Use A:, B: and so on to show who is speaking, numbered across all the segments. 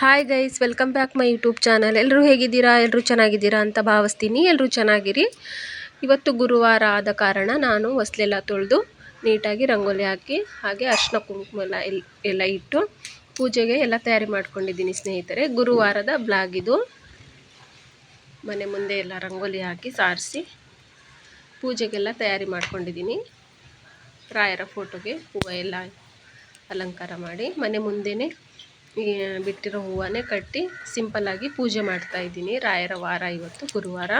A: Hi guys welcome back my YouTube channel ಎಲ್ಲರೂ ಹೇಗಿದ್ದೀರಾ? ಎಲ್ಲರೂ ಚೆನ್ನಾಗಿದ್ದೀರಾ ಅಂತ ಭಾವಿಸ್ತೀನಿ. ಎಲ್ಲರೂ ಚೆನ್ನಾಗಿರಿ. ಇವತ್ತು ಗುರುವಾರ ಆದ ಕಾರಣ ನಾನು ಹೊಸ್ಲೆಲ್ಲ ತೊಳೆದು ನೀಟಾಗಿ ರಂಗೋಲಿ ಹಾಕಿ, ಹಾಗೆ ಅರ್ಶಿನ ಕುಂಕುಮ ಎಲ್ಲ ಎಲ್ಲ ಇಟ್ಟು ಪೂಜೆಗೆ ಎಲ್ಲ ತಯಾರಿ ಮಾಡ್ಕೊಂಡಿದ್ದೀನಿ ಸ್ನೇಹಿತರೆ. ಗುರುವಾರದ ಬ್ಲಾಗ್ ಇದು. ಮನೆ ಮುಂದೆ ಎಲ್ಲ ರಂಗೋಲಿ ಹಾಕಿ ಸಾರಿಸಿ ಪೂಜೆಗೆಲ್ಲ ತಯಾರಿ ಮಾಡ್ಕೊಂಡಿದ್ದೀನಿ. ರಾಯರ ಫೋಟೋಗೆ ಹೂವು ಎಲ್ಲ ಅಲಂಕಾರ ಮಾಡಿ ಮನೆ ಮುಂದೆನೇ ಈ ಬಿಟ್ಟಿರೋ ಹೂವನ್ನೇ ಕಟ್ಟಿ ಸಿಂಪಲ್ಲಾಗಿ ಪೂಜೆ ಮಾಡ್ತಾ ಇದ್ದೀನಿ. ರಾಯರ ವಾರ ಇವತ್ತು, ಗುರುವಾರ.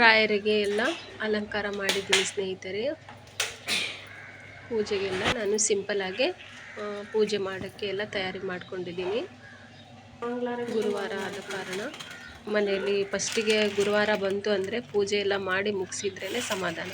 A: ರಾಯರಿಗೆ ಎಲ್ಲ ಅಲಂಕಾರ ಮಾಡಿದ್ದೀನಿ ಸ್ನೇಹಿತರೆ. ಪೂಜೆಗೆಲ್ಲ ನಾನು ಸಿಂಪಲ್ಲಾಗೆ ಆ, ಪೂಜೆ ಮಾಡೋಕ್ಕೆ ಎಲ್ಲ ತಯಾರಿ ಮಾಡ್ಕೊಂಡಿದ್ದೀನಿ. ಗುರುವಾರ ಆದ ಕಾರಣ ಮನೆಯಲ್ಲಿ ಫಸ್ಟಿಗೆ ಗುರುವಾರ ಬಂತು ಅಂದರೆ ಪೂಜೆ ಎಲ್ಲ ಮಾಡಿ ಮುಗಿಸಿದ್ರೇ ಸಮಾಧಾನ.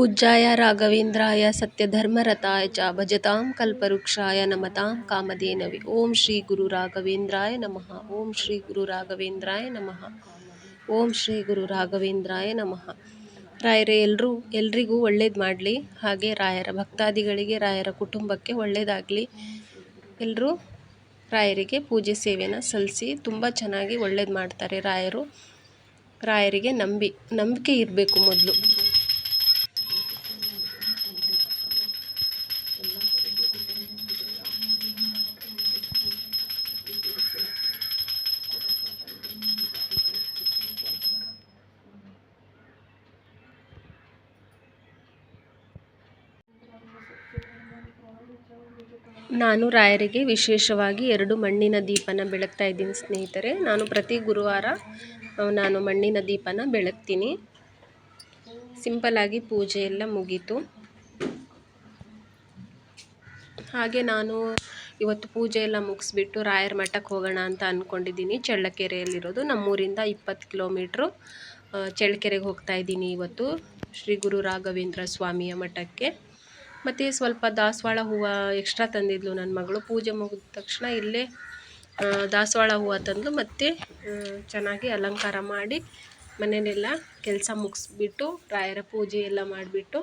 A: ಪೂಜ್ಯಾಯ ರಾಘವೇಂದ್ರಾಯ ಸತ್ಯಧರ್ಮರತಾಯ ಚ ಭಜತಾಂ ಕಲ್ಪವೃಕ್ಷಾಯ ನಮತಾಂ ಕಾಮಧೇನವಿ. ಓಂ ಶ್ರೀ ಗುರು ರಾಘವೇಂದ್ರಾಯ ನಮಃ. ಓಂ ಶ್ರೀ ಗುರು ರಾಘವೇಂದ್ರಾಯ ನಮಃ. ಓಂ ಶ್ರೀ ಗುರು ರಾಘವೇಂದ್ರಾಯ ನಮಃ. ರಾಯರೇ ಎಲ್ಲರೂ ಎಲ್ರಿಗೂ ಒಳ್ಳೇದು ಮಾಡಲಿ. ಹಾಗೆ ರಾಯರ ಭಕ್ತಾದಿಗಳಿಗೆ, ರಾಯರ ಕುಟುಂಬಕ್ಕೆ ಒಳ್ಳೆಯದಾಗಲಿ ಎಲ್ಲರೂ ರಾಯರಿಗೆ ಪೂಜೆ ಸೇವೆನ ಸಲ್ಲಿಸಿ ತುಂಬ ಚೆನ್ನಾಗಿ ಒಳ್ಳೇದು ಮಾಡ್ತಾರೆ ರಾಯರು. ರಾಯರಿಗೆ ನಂಬಿ, ನಂಬಿಕೆ ಇರಬೇಕು ಮೊದಲು. ನಾನು ರಾಯರಿಗೆ ವಿಶೇಷವಾಗಿ ಎರಡು ಮಣ್ಣಿನ ದೀಪನ ಬೆಳಗ್ತಾ ಇದ್ದೀನಿ ಸ್ನೇಹಿತರೆ. ನಾನು ಪ್ರತಿ ಗುರುವಾರ ನಾನು ಮಣ್ಣಿನ ದೀಪನ ಬೆಳಗ್ತೀನಿ. ಸಿಂಪಲಾಗಿ ಪೂಜೆ ಎಲ್ಲ ಮುಗೀತು. ಹಾಗೆ ನಾನು ಇವತ್ತು ಪೂಜೆ ಎಲ್ಲ ಮುಗಿಸ್ಬಿಟ್ಟು ರಾಯರ ಮಠಕ್ಕೆ ಹೋಗೋಣ ಅಂತ ಅಂದ್ಕೊಂಡಿದ್ದೀನಿ ಚಳ್ಳಕೆರೆಯಲ್ಲಿರೋದು ನಮ್ಮೂರಿಂದ ಇಪ್ಪತ್ತು ಕಿಲೋಮೀಟ್ರು ಚಳ್ಳಕೆರೆಗೆ ಹೋಗ್ತಾ ಇದ್ದೀನಿ ಇವತ್ತು ಶ್ರೀ ಗುರು ರಾಘವೇಂದ್ರ ಸ್ವಾಮಿಯ ಮಠಕ್ಕೆ. ಮತ್ತು ಸ್ವಲ್ಪ ದಾಸವಾಳ ಹೂವು ಎಕ್ಸ್ಟ್ರಾ ತಂದಿದ್ಲು ನನ್ನ ಮಗಳು. ಪೂಜೆ ಮುಗಿದ ತಕ್ಷಣ ಇಲ್ಲೇ ದಾಸವಾಳ ಹೂವು ತಂದು ಮತ್ತು ಚೆನ್ನಾಗಿ ಅಲಂಕಾರ ಮಾಡಿ ಮನೆಯಲ್ಲೆಲ್ಲ ಕೆಲಸ ಮುಗಿಸ್ಬಿಟ್ಟು, ರಾಯರ ಪೂಜೆ ಎಲ್ಲ ಮಾಡಿಬಿಟ್ಟು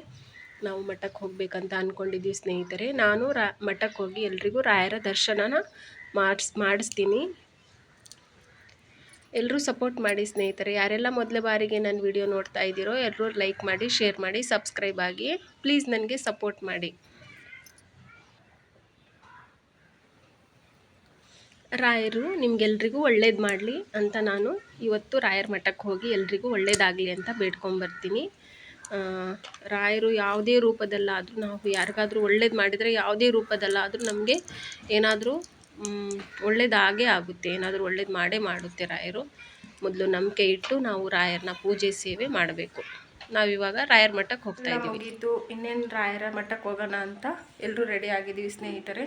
A: ನಾವು ಮಠಕ್ಕೆ ಹೋಗಬೇಕಂತ ಅಂದ್ಕೊಂಡಿದ್ದೀವಿ ಸ್ನೇಹಿತರೆ. ನಾನು ರಾ ಮಠಕ್ಕೆ ಹೋಗಿ ಎಲ್ರಿಗೂ ರಾಯರ ದರ್ಶನನ ಮಾಡ್ಸಿ, ಮಾಡಿಸ್ತೀನಿ. ಎಲ್ಲರೂ ಸಪೋರ್ಟ್ ಮಾಡಿ ಸ್ನೇಹಿತರೆ. ಯಾರೆಲ್ಲ ಮೊದಲ ಬಾರಿಗೆ ನನ್ನ ವಿಡಿಯೋ ನೋಡ್ತಾ ಇದ್ದೀರೋ ಎಲ್ಲರೂ ಲೈಕ್ ಮಾಡಿ, ಶೇರ್ ಮಾಡಿ, ಸಬ್ಸ್ಕ್ರೈಬ್ ಆಗಿ ಪ್ಲೀಸ್ ನನಗೆ ಸಪೋರ್ಟ್ ಮಾಡಿ. ರಾಯರು ನಿಮ್ಗೆಲ್ರಿಗೂ ಒಳ್ಳೇದು ಮಾಡಲಿ ಅಂತ ನಾನು ಇವತ್ತು ರಾಯರ ಮಠಕ್ಕೆ ಹೋಗಿ ಎಲ್ರಿಗೂ ಒಳ್ಳೇದಾಗಲಿ ಅಂತ ಬೇಡ್ಕೊಂಬರ್ತೀನಿ. ರಾಯರು ಯಾವುದೇ ರೂಪದಲ್ಲಾದರೂ, ನಾವು ಯಾರಿಗಾದರೂ ಒಳ್ಳೇದು ಮಾಡಿದರೆ ಯಾವುದೇ ರೂಪದಲ್ಲಾದರೂ ನಮಗೆ ಏನಾದರೂ ಒಳ್ಳೇದಾಗೇ ಆಗುತ್ತೆ. ಏನಾದರೂ ಒಳ್ಳೇದು ಮಾಡೇ ಮಾಡುತ್ತೆ ರಾಯರು. ಮೊದಲು ನಂಬಿಕೆ ಇಟ್ಟು ನಾವು ರಾಯರನ್ನ ಪೂಜೆ ಸೇವೆ ಮಾಡಬೇಕು. ನಾವು ಇವಾಗ ರಾಯರ ಮಠಕ್ಕೆ ಹೋಗ್ತಾ ಇದ್ದೀವಿ. ಮುಗೀತು. ಇನ್ನೇನು ರಾಯರ ಮಠಕ್ಕೆ ಹೋಗೋಣ ಅಂತ ಎಲ್ಲರೂ ರೆಡಿ ಆಗಿದ್ದೀವಿ ಸ್ನೇಹಿತರೆ.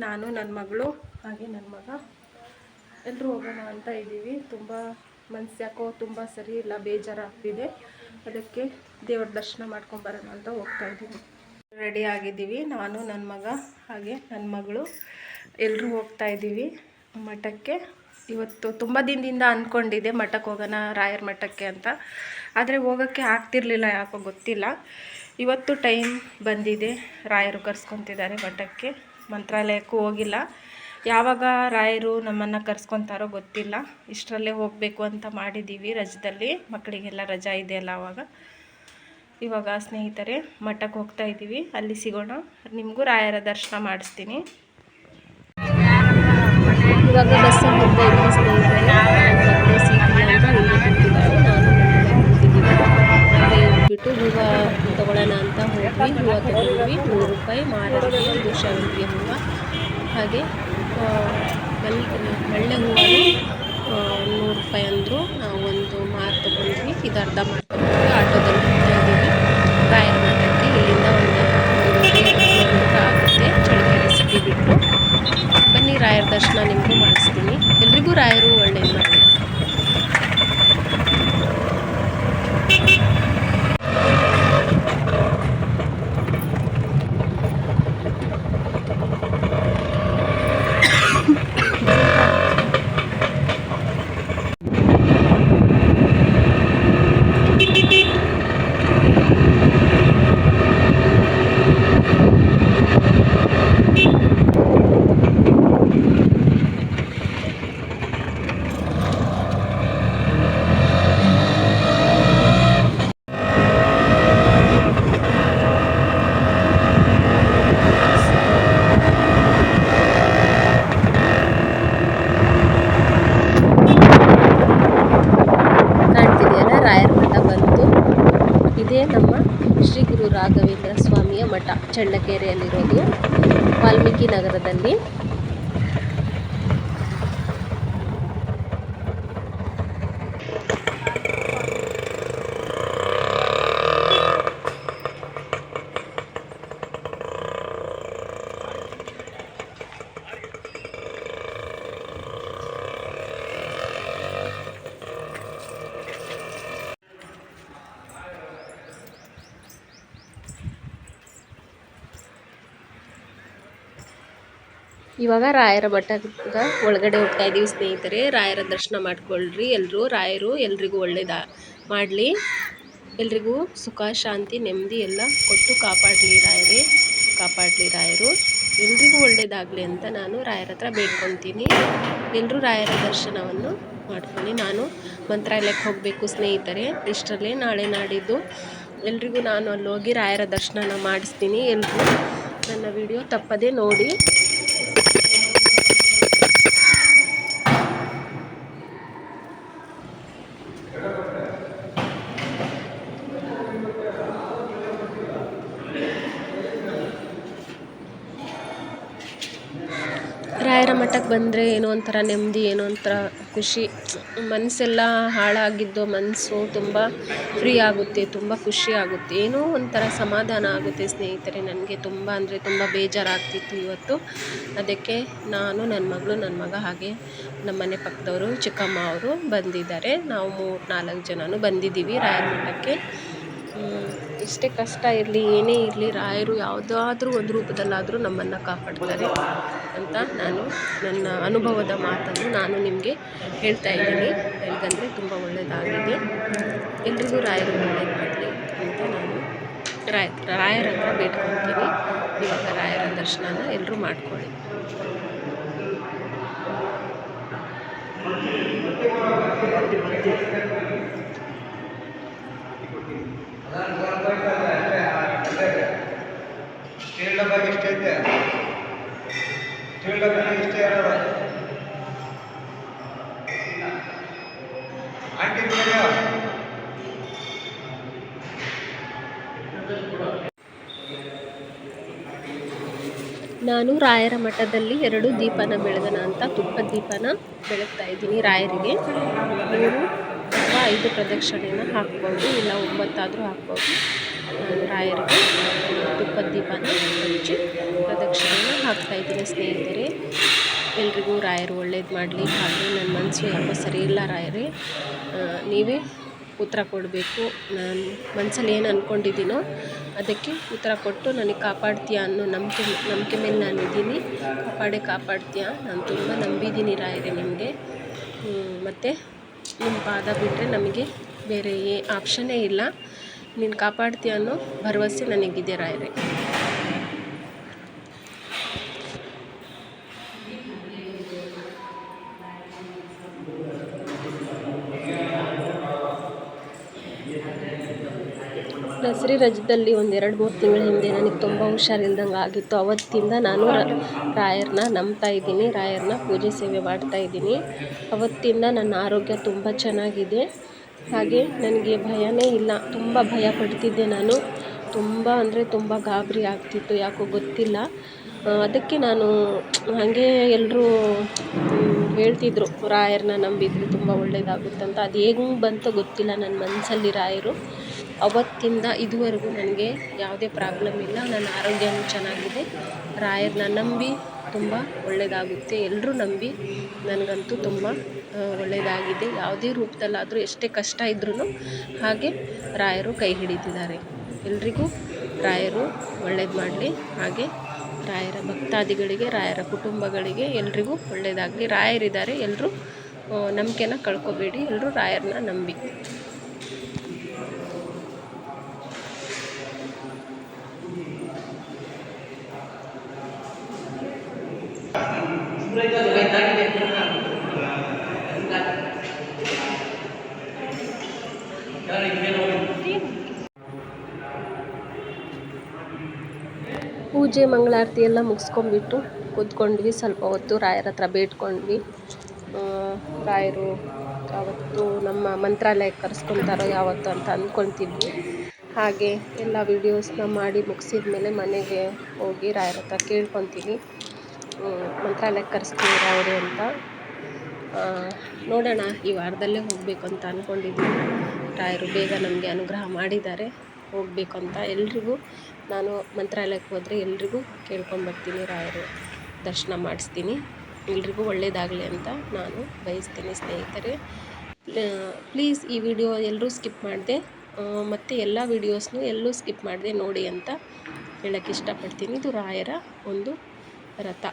A: ನಾನು ನನ್ನ ಮಗಳು ಹಾಗೆ ನನ್ನ ಮಗ. ಎಲ್ಲರೂ ಹೋಗೋಣ ಅಂತ ಇದ್ದೀವಿ. ತುಂಬ ಮನ್ಸು ಯಾಕೋ ತುಂಬ ಸರಿ ಇಲ್ಲ ಬೇಜಾರಾಗ್ತಿದೆ. ಅದಕ್ಕೆ ದೇವ್ರ ದರ್ಶನ ಮಾಡ್ಕೊಂಬರೋಣ ಅಂತ ಹೋಗ್ತಾ ಇದ್ದೀವಿ. ರೆಡಿ ಆಗಿದ್ದೀವಿ. ನಾನು ನನ್ನ ಮಗ ಹಾಗೆ ನನ್ನ ಮಗಳು. ಎಲ್ಲರೂ ಹೋಗ್ತಾ ಇದ್ದೀವಿ ಮಠಕ್ಕೆ. ಇವತ್ತು ತುಂಬ ದಿನದಿಂದ ಅಂದ್ಕೊಂಡಿದ್ದೆ ಮಠಕ್ಕೆ ಹೋಗೋಣ, ರಾಯರ ಮಠಕ್ಕೆ ಅಂತ. ಆದರೆ ಹೋಗೋಕ್ಕೆ ಆಗ್ತಿರ್ಲಿಲ್ಲ, ಯಾಕೋ ಗೊತ್ತಿಲ್ಲ. ಇವತ್ತು ಟೈಮ್ ಬಂದಿದೆ, ರಾಯರು ಕರ್ಸ್ಕೊತಿದ್ದಾರೆ ಮಠಕ್ಕೆ. ಮಂತ್ರಾಲಯಕ್ಕೂ ಹೋಗಿಲ್ಲ. ಯಾವಾಗ ರಾಯರು ನಮ್ಮನ್ನು ಕರ್ಸ್ಕೊತಾರೋ ಗೊತ್ತಿಲ್ಲ. ಇಷ್ಟರಲ್ಲೇ ಹೋಗಬೇಕು ಅಂತ ಮಾಡಿದ್ದೀವಿ ರಜದಲ್ಲಿ. ಮಕ್ಕಳಿಗೆಲ್ಲ ರಜಾ ಇದೆಯಲ್ಲ ಆವಾಗ ಇವಾಗ ಸ್ನೇಹಿತರೆ, ಮಠಕ್ಕೆ ಹೋಗ್ತಾ ಇದ್ದೀವಿ. ಅಲ್ಲಿ ಸಿಗೋಣ. ನಿಮಗೂ ರಾಯರ ದರ್ಶನ ಮಾಡಿಸ್ತೀನಿ. ಇವಾಗ ಬಸ್ಸಲ್ಲಿ ಹೋಗ್ತಾ ಇದ್ದೀನಿ ಸ್ನೇಹಿತರೆ ಮತ್ತೆ ಸೀಟಿಗೆ ಅಂತ ಇಲ್ಲಿ ಕೂತಿದ್ದಾರೆ. ನಾನು ಹಾಗೆ ಹೋಗ್ಬಿಟ್ಟು ಹೂವು ತೊಗೊಳ್ಳೋಣ ಅಂತ ಹೋಗಿ ಹೂವು ತೊಗೊಂಡ್ವಿ. ನೂರು ರೂಪಾಯಿ ಮಾರಾಟಕ್ಕೆ ಒಂದು ಶಾವಂತಿಗೆ ಹೂವು. ಹಾಗೆ ಮಲ್ಲಿಗೆ ಮಲ್ಲಿ, ಮಳ್ಳೆ ಹೂವು ನೂರು ರೂಪಾಯಿ ಅಂದರು. ನಾವು ಒಂದು ಮಾರು ತೊಗೊಂಡ್ವಿ. ಇದು ಅರ್ಧ ಮಾಡ್ಕೊಂಡ್ವಿ ಆಟೋದಲ್ಲಿ ಹೋಗ್ತಾ ಇದ್ದೀವಿ ರಾಯರ ಮಠಕ್ಕೆ ಇಲ್ಲಿಂದ ಒಂದು ಒಂದೂವರೆ ಕಿಲೋಮೀಟರ್ ಆಗುತ್ತೆ ಚಳ್ಳಕೆರೆ ಸಿಟಿ ಬಿಟ್ಟು ಬನ್ನಿ ರಾಯರ ದರ್ಶನ ನಿಮಗೂ ಮಾಡಿಸ್ತೀನಿ ಎಲ್ರಿಗೂ ರಾಯರು ಒಳ್ಳೇದು ಮಾಡಿ ಕಾಣ್ತಿದೆಯಲ್ಲ ರಾಯರ ಮಠ ಬಂತು ಇದೇ ನಮ್ಮ ಶ್ರೀ ಗುರು ರಾಘವೇಂದ್ರ ಸ್ವಾಮಿಯ ಮಠ ಚಳ್ಳಕೆರೆಯಲ್ಲಿರೋದು ವಾಲ್ಮೀಕಿ ನಗರದಲ್ಲಿ. ಇವಾಗ ರಾಯರ ಮಠದ ಒಳಗಡೆ ಹೋಗ್ತಾ ಇದ್ದೀವಿ ಸ್ನೇಹಿತರೆ. ರಾಯರ ದರ್ಶನ ಮಾಡ್ಕೊಳ್ರಿ ಎಲ್ಲರೂ ರಾಯರು ಎಲ್ರಿಗೂ ಒಳ್ಳೇದ? ಮಾಡಲಿ. ಎಲ್ರಿಗೂ ಸುಖ, ಶಾಂತಿ, ನೆಮ್ಮದಿ ಎಲ್ಲ ಕೊಟ್ಟು ಕಾಪಾಡಲಿ ರಾಯರೇ. ಕಾಪಾಡಲಿ ರಾಯರು. ಎಲ್ರಿಗೂ ಒಳ್ಳೇದಾಗಲಿ ಅಂತ ನಾನು ರಾಯರ ಹತ್ರ ಬೇಡ್ಕೊತೀನಿ ಎಲ್ಲರೂ ರಾಯರ ದರ್ಶನವನ್ನು ಮಾಡ್ಕೊಳ್ಳಿ. ನಾನು ಮಂತ್ರಾಲಯಕ್ಕೆ ಹೋಗಬೇಕು ಸ್ನೇಹಿತರೆ. ಇಷ್ಟರಲ್ಲೇ ನಾಳೆ ನಾಡಿದ್ದು ಎಲ್ರಿಗೂ ನಾನು ಅಲ್ಲಿ ಹೋಗಿ ರಾಯರ ದರ್ಶನನ ಮಾಡಿಸ್ತೀನಿ. ಎಲ್ಲರೂ ನನ್ನ ವಿಡಿಯೋ ತಪ್ಪದೇ ನೋಡಿ ಮಠಕ್ಕೆ ಬಂದರೆ ಏನೋ ಒಂಥರ ನೆಮ್ಮದಿ ಏನೋ ಒಂಥರ ಖುಷಿ. ಮನಸ್ಸೆಲ್ಲ ಹಾಳಾಗಿದ್ದು ಮನಸ್ಸು ತುಂಬ ಫ್ರೀ ಆಗುತ್ತೆ ತುಂಬ ಖುಷಿ ಆಗುತ್ತೆ. ಏನೋ ಒಂಥರ ಸಮಾಧಾನ ಆಗುತ್ತೆ ಸ್ನೇಹಿತರೆ ನನಗೆ. ತುಂಬ ಅಂದರೆ ತುಂಬ ಬೇಜಾರಾಗ್ತಿತ್ತು ಇವತ್ತು. ಅದಕ್ಕೆ ನಾನು ನನ್ನ ಮಗಳು ನನ್ನ ಮಗ ಹಾಗೆ ನಮ್ಮ ಮನೆ ಪಕ್ಕದವರು ಚಿಕ್ಕಮ್ಮ ಅವರು ಬಂದಿದ್ದಾರೆ. ನಾವು ಮೂರು ನಾಲ್ಕು ಜನನೂ ಬಂದಿದ್ದೀವಿ ರಾಯರ ಮಠಕ್ಕೆ ಹ್ಮ್, ಎಷ್ಟೇ ಕಷ್ಟ ಇರಲಿ, ಏನೇ ಇರಲಿ, ರಾಯರು ಯಾವುದಾದ್ರೂ ಒಂದು ರೂಪದಲ್ಲಾದರೂ ನಮ್ಮನ್ನು ಕಾಪಾಡ್ತಾರೆ ಅಂತ ನಾನು ನನ್ನ ಅನುಭವದ ಮಾತನ್ನು ನಾನು ನಿಮಗೆ ಹೇಳ್ತಾ ಇದ್ದೀನಿ. ಯಾಕಂದರೆ ತುಂಬ ಒಳ್ಳೆಯದಾಗಿದೆ ಎಲ್ರಿಗೂ ರಾಯರು ಒಳ್ಳೇದು ಮಾಡಲಿ ಅಂತ ನಾನು ರಾಯ, ರಾಯರ ಹತ್ರ ಬೇಡ್ಕೊತೀನಿ. ಇವಾಗ ರಾಯರ ದರ್ಶನನ ಎಲ್ಲರೂ ಮಾಡ್ಕೊಳ್ಳಿ. ನಾನು ರಾಯರ ಮಠದಲ್ಲಿ ಎರಡು ದೀಪನ ಬೆಳೆದನ ಅಂತ ತುಪ್ಪ ದೀಪನ ಬೆಳಗ್ತಾ ಇದ್ದೀನಿ ರಾಯರಿಗೆ. ಐದು ಪ್ರದಕ್ಷಿಣೆನ ಹಾಕ್ಬೋದು, ಇಲ್ಲ ಒಂಬತ್ತಾದರೂ ಹಾಕ್ಬೋದು. ರಾಯರಿಗೆ ತುಪ್ಪದ ದೀಪನ ಹಚ್ಚಿ ಪ್ರದಕ್ಷಿಣೆನ ಹಾಕ್ತಾ ಇದ್ದೀನಿ ಸ್ನೇಹಿತರೆ. ಎಲ್ರಿಗೂ ರಾಯರು ಒಳ್ಳೇದು ಮಾಡಲಿ. ಹಾಗೆ ನನ್ನ ಮನಸ್ಸು ಯಾಕೋ ಸರಿ ಇಲ್ಲ ರಾಯರೇ. ನೀವೇ ಉತ್ತರ ಕೊಡಬೇಕು. ನಾನು ಮನಸ್ಸಲ್ಲಿ ಏನು ಅಂದ್ಕೊಂಡಿದ್ದೀನೋ ಅದಕ್ಕೆ ಉತ್ತರ ಕೊಟ್ಟು ನನಗೆ ಕಾಪಾಡ್ತೀಯ ಅನ್ನೋ ನಂಬಿಕೆ ನಂಬಿಕೆ ಮೇಲೆ ನಾನು ಇದ್ದೀನಿ. ಕಾಪಾಡೇ ಕಾಪಾಡ್ತೀಯ? ನಾನು ತುಂಬ ನಂಬಿದ್ದೀನಿ ರಾಯರೇ ನಿಮಗೆ. ಮತ್ತು? ನಿಮ್ಮ ಪಾದ ಬಿಟ್ಟರೆ ನಮಗೆ ಬೇರೆ ಏ ಆಪ್ಷನ್ನೇ ಇಲ್ಲ. ನೀನು ಕಾಪಾಡ್ತೀಯ ಅನ್ನೋ ಭರವಸೆ ನನಗಿದೆ ರಾಯರೇ. ದಸರಿ ರಜದಲ್ಲಿ ಒಂದು ಎರಡು ಮೂರು ತಿಂಗಳ ಹಿಂದೆ ನನಗೆ ತುಂಬ ಹುಷಾರಿಲ್ದಂಗೆ ಆಗಿತ್ತು. ಅವತ್ತಿಂದ ನಾನು ರಾಯರನ್ನ ನಂಬ್ತಾ ಇದ್ದೀನಿ. ರಾಯರನ್ನ ಪೂಜೆ ಸೇವೆ ಮಾಡ್ತಾ ಇದ್ದೀನಿ. ಅವತ್ತಿಂದ ನನ್ನ ಆರೋಗ್ಯ ತುಂಬ ಚೆನ್ನಾಗಿದೆ. ಹಾಗೆ ನನಗೆ ಭಯನೇ ಇಲ್ಲ. ತುಂಬ ಭಯ ಪಡ್ತಿದ್ದೆ ನಾನು. ತುಂಬ ಅಂದರೆ ತುಂಬ ಗಾಬರಿ ಆಗ್ತಿತ್ತು, ಯಾಕೋ ಗೊತ್ತಿಲ್ಲ. ಅದಕ್ಕೆ ನಾನು ಹಾಗೆ ಎಲ್ಲರೂ ಹೇಳ್ತಿದ್ರು. ರಾಯರನ್ನ ನಂಬಿದರೆ ತುಂಬ ಒಳ್ಳೆಯದಾಗುತ್ತಂತ ಅದು ಹೆಂಗೆ ಬಂತೋ ಗೊತ್ತಿಲ್ಲ ನನ್ನ ಮನಸ್ಸಲ್ಲಿ ರಾಯರು. ಅವತ್ತಿಂದ ಇದುವರೆಗೂ ನನಗೆ ಯಾವುದೇ ಪ್ರಾಬ್ಲಮ್ ಇಲ್ಲ. ನನ್ನ ಆರೋಗ್ಯವೂ ಚೆನ್ನಾಗಿದೆ. ರಾಯರನ್ನ ನಂಬಿ ತುಂಬ ಒಳ್ಳೆಯದಾಗುತ್ತೆ ಎಲ್ಲರೂ ನಂಬಿ ನನಗಂತೂ ತುಂಬ ಒಳ್ಳೆಯದಾಗಿದೆ ಯಾವುದೇ ರೂಪದಲ್ಲಾದರೂ ಎಷ್ಟೇ ಕಷ್ಟ ಇದ್ರೂ ಹಾಗೆ ರಾಯರು ಕೈ ಹಿಡಿತಿದ್ದಾರೆ ಎಲ್ರಿಗೂ ರಾಯರು ಒಳ್ಳೇದು ಮಾಡಲಿ. ಹಾಗೆ ರಾಯರ ಭಕ್ತಾದಿಗಳಿಗೆ ರಾಯರ ಕುಟುಂಬಗಳಿಗೆ ಎಲ್ರಿಗೂ ಒಳ್ಳೆಯದಾಗಲಿ. ರಾಯರಿದ್ದಾರೆ ಎಲ್ಲರೂ ನಂಬಿಕೆನ ಕಳ್ಕೊಬೇಡಿ. ಎಲ್ಲರೂ ರಾಯರನ್ನ ನಂಬಿ. ಪೂಜೆ, ಮಂಗಳಾರತಿ ಎಲ್ಲ ಮುಗಿಸ್ಕೊಂಡ್ಬಿಟ್ಟು ಕೂತ್ಕೊಂಡ್ವಿ. ಸ್ವಲ್ಪ ಹೊತ್ತು ರಾಯರ ಹತ್ರ ಬೇಡ್ಕೊಂಡ್ವಿ. ರಾಯರು ಯಾವತ್ತು ನಮ್ಮ ಮಂತ್ರಾಲಯಕ್ಕೆ ಕರೆಸ್ಕೊತಾರೋ ಯಾವತ್ತು ಅಂತ ಅಂದ್ಕೊಳ್ತಿದ್ವಿ ಹಾಗೆ ಎಲ್ಲ ವೀಡಿಯೋಸ್ನ ಮಾಡಿ ಮುಗಿಸಿದ ಮೇಲೆ ಮನೆಗೆ ಹೋಗಿ ರಾಯರ ಹತ್ರ ಕೇಳ್ಕೊತೀನಿ ಮಂತ್ರಾಲಯಕ್ಕೆ ಕರೆಸ್ತೀವಿ ಅವರು ಅಂತ. ನೋಡೋಣ ಈ ವಾರದಲ್ಲೇ ಹೋಗಬೇಕು ಅಂತ ಅಂದ್ಕೊಂಡಿದ್ದೀನಿ ರಾಯರು ಬೇಗ ನಮಗೆ ಅನುಗ್ರಹ ಮಾಡಿದ್ದಾರೆ. ಹೋಗಬೇಕು ಅಂತ ಎಲ್ರಿಗೂ ನಾನು ಮಂತ್ರಾಲಯಕ್ಕೆ ಹೋದರೆ ಎಲ್ರಿಗೂ ಕೇಳ್ಕೊಂಬರ್ತೀನಿ ರಾಯರು, ದರ್ಶನ ಮಾಡಿಸ್ತೀನಿ. ಎಲ್ರಿಗೂ ಒಳ್ಳೆಯದಾಗಲಿ ಅಂತ ನಾನು ಬಯಸ್ತೀನಿ ಸ್ನೇಹಿತರೆ. ಪ್ಲೀಸ್ ಈ ವಿಡಿಯೋ ಎಲ್ಲರೂ ಸ್ಕಿಪ್ ಮಾಡಿದೆ ಮತ್ತು ಎಲ್ಲ ವೀಡಿಯೋಸ್ನು ಎಲ್ಲೂ ಸ್ಕಿಪ್ ಮಾಡಿದೆ ನೋಡಿ ಅಂತ ಹೇಳೋಕ್ಕೆ ಇಷ್ಟಪಡ್ತೀನಿ. ಇದು ರಾಯರ ಒಂದು ರಥ.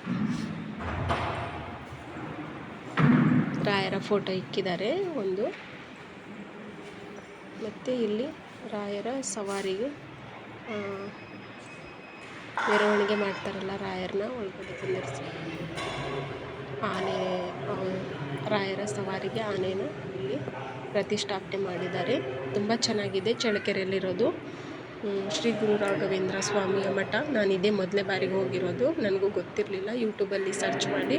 A: ರಾಯರ ಫೋಟೋ ಇಕ್ಕಿದ್ದಾರೆ ಒಂದು. ಮತ್ತು ಇಲ್ಲಿ ರಾಯರ ಸವಾರಿಗೆ ಮೆರವಣಿಗೆ ಮಾಡ್ತಾರಲ್ಲ ರಾಯರನ್ನ, ಒಳಗಡೆ ಕುಂದಿರಿಸಿ. ಆನೆ ರಾಯರ ಸವಾರಿಗೆ ಆನೆನ ಇಲ್ಲಿ ಪ್ರತಿಷ್ಠಾಪನೆ ಮಾಡಿದ್ದಾರೆ. ತುಂಬ ಚೆನ್ನಾಗಿದೆ ಚಳ್ಳಕೆರೆಯಲ್ಲಿರೋದು. ಶ್ರೀ ಗುರು ರಾಘವೇಂದ್ರ ಸ್ವಾಮಿಯ ಮಠ. ನಾನು ಇದೇ ಮೊದಲೇ ಬಾರಿಗೆ ಹೋಗಿರೋದು. ನನಗೂ ಗೊತ್ತಿರಲಿಲ್ಲ. ಯೂಟ್ಯೂಬಲ್ಲಿ ಸರ್ಚ್ ಮಾಡಿ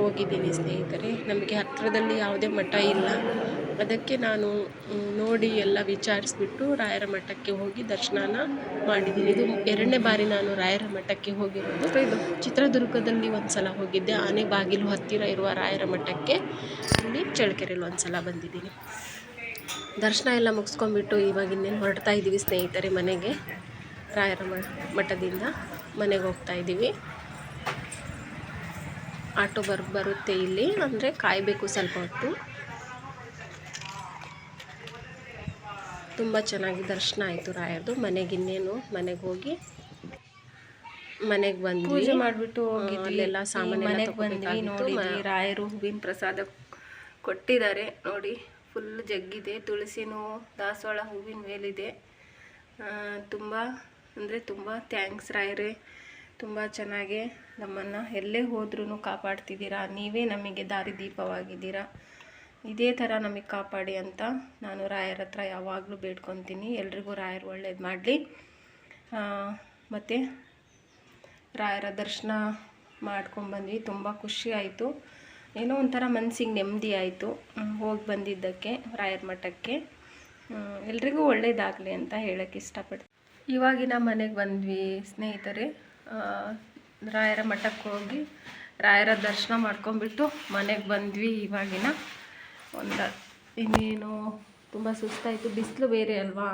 A: ಹೋಗಿದ್ದೀನಿ ಸ್ನೇಹಿತರೆ. ನಮಗೆ ಹತ್ತಿರದಲ್ಲಿ ಯಾವುದೇ ಮಠ ಇಲ್ಲ. ಅದಕ್ಕೆ ನಾನು ನೋಡಿ ಎಲ್ಲ ವಿಚಾರಿಸ್ಬಿಟ್ಟು ರಾಯರ ಮಠಕ್ಕೆ ಹೋಗಿ ದರ್ಶನಾನ ಮಾಡಿದ್ದೀನಿ. ಇದು ಎರಡನೇ ಬಾರಿ ನಾನು ರಾಯರ ಮಠಕ್ಕೆ ಹೋಗಿರೋದು. ಇದು ಚಿತ್ರದುರ್ಗದಲ್ಲಿ ಒಂದು ಸಲ ಹೋಗಿದ್ದೆ. ಆನೆ ಬಾಗಿಲು ಹತ್ತಿರ ಇರುವ ರಾಯರ ಮಠಕ್ಕೆ ಇಲ್ಲಿ ಚಳ್ಳಕೆರೆಯಲ್ಲಿ ಒಂದು ಸಲ ಬಂದಿದ್ದೀನಿ. ದರ್ಶನ ಎಲ್ಲ ಮುಗಿಸ್ಕೊಂಡ್ಬಿಟ್ಟು ಇವಾಗ ಇನ್ನೇನು ಹೊರಡ್ತಾ ಇದ್ದೀವಿ ಸ್ನೇಹಿತರೆ ಮನೆಗೆ. ರಾಯರ ಮಠದಿಂದ ಮನೆಗೆ ಹೋಗ್ತಾ ಇದ್ದೀವಿ ಆಟೋ ಬರ್ ಬರುತ್ತೆ ಇಲ್ಲಿ. ಅಂದರೆ ಕಾಯಬೇಕು ಸ್ವಲ್ಪ ಹೊತ್ತು. ತುಂಬ ಚೆನ್ನಾಗಿ ದರ್ಶನ ಆಯಿತು ರಾಯರ್ದು. ಮನೆಗೆ ಇನ್ನೇನು? ಮನೆಗೆ ಹೋಗಿ ಮನೆಗೆ ಬಂದ್ವಿ.
B: ಪೂಜೆ ಮಾಡಿಬಿಟ್ಟು
A: ಅಲ್ಲೆಲ್ಲ ಸಾಮಾನ್ಯ
B: ಮನೆಗೆ ಬಂದ್ವಿ ನೋಡಿ ರಾಯರು ಹೂವಿನ ಪ್ರಸಾದ ಕೊಟ್ಟಿದ್ದಾರೆ. ನೋಡಿ ಫುಲ್ ಜಗ್ಗಿದೆ. ತುಳಸಿನೂ ದಾಸವಾಳ ಹೂವಿನ ಮೇಲಿದೆ. ತುಂಬ ಅಂದರೆ ತುಂಬ ಥ್ಯಾಂಕ್ಸ್ ರಾಯರೇ. ತುಂಬ ಚೆನ್ನಾಗಿ ನಮ್ಮನ್ನು ಎಲ್ಲೇ ಹೋದ್ರೂ ಕಾಪಾಡ್ತಿದ್ದೀರಾ? ನೀವೇ ನಮಗೆ ದಾರಿದೀಪವಾಗಿದ್ದೀರಾ ಇದೇ ಥರ ನಮಗೆ ಕಾಪಾಡಿ ಅಂತ ನಾನು ರಾಯರ ಹತ್ರ ಯಾವಾಗಲೂ ಬೇಡ್ಕೊತೀನಿ. ಎಲ್ರಿಗೂ ರಾಯರು ಒಳ್ಳೇದು ಮಾಡಲಿ. ಮತ್ತು ರಾಯರ ದರ್ಶನ ಮಾಡ್ಕೊಂಡ್ಬಂದ್ವಿ ತುಂಬ ಖುಷಿ ಆಯಿತು. ಏನೋ ಒಂಥರ ಮನಸ್ಸಿಗೆ ನೆಮ್ಮದಿ ಆಯಿತು. ಹೋಗಿ ಬಂದಿದ್ದಕ್ಕೆ, ರಾಯರ ಮಠಕ್ಕೆ. ಎಲ್ಲರಿಗೂ ಒಳ್ಳೇದಾಗಲಿ ಅಂತ ಹೇಳೋಕ್ಕೆ ಇಷ್ಟಪಡ್ತೀನಿ. ಇವಾಗಿನ ಮನೆಗೆ ಬಂದ್ವಿ ಸ್ನೇಹಿತರೆ. ರಾಯರ ಮಠಕ್ಕೆ ಹೋಗಿ ರಾಯರ ದರ್ಶನ ಮಾಡ್ಕೊಂಬಿಟ್ಟು ಮನೆಗೆ ಬಂದ್ವಿ ಇವಾಗಿನ. ಒಂದು ಇನ್ನೇನು, ತುಂಬ ಸುಸ್ತಾಯಿತು. ಬಿಸಿಲು ಬೇರೆ ಅಲ್ವಾ?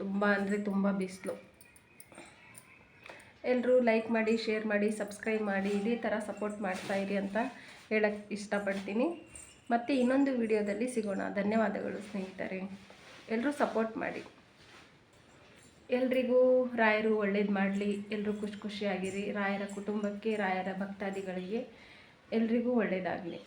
B: ತುಂಬ ಅಂದರೆ ತುಂಬ ಬಿಸಿಲು. ಎಲ್ಲರೂ ಲೈಕ್ ಮಾಡಿ ಶೇರ್ ಮಾಡಿ ಸಬ್ಸ್ಕ್ರೈಬ್ ಮಾಡಿ, ಇದೇ ಥರ ಸಪೋರ್ಟ್ ಮಾಡ್ತಾ ಇರಿ ಅಂತ ಹೇಳಕ್ಕೆ ಇಷ್ಟಪಡ್ತೀನಿ. ಮತ್ತು ಇನ್ನೊಂದು ವಿಡಿಯೋದಲ್ಲಿ ಸಿಗೋಣ. ಧನ್ಯವಾದಗಳು ಸ್ನೇಹಿತರೆ. ಎಲ್ಲರೂ ಸಪೋರ್ಟ್ ಮಾಡಿ. ಎಲ್ರಿಗೂ ರಾಯರು ಒಳ್ಳೇದು ಮಾಡಲಿ. ಎಲ್ಲರೂ ಖುಷಿ ಖುಷಿಯಾಗಿರಿ. ರಾಯರ ಕುಟುಂಬಕ್ಕೆ, ರಾಯರ ಭಕ್ತಾದಿಗಳಿಗೆ ಎಲ್ರಿಗೂ ಒಳ್ಳೆಯದಾಗಲಿ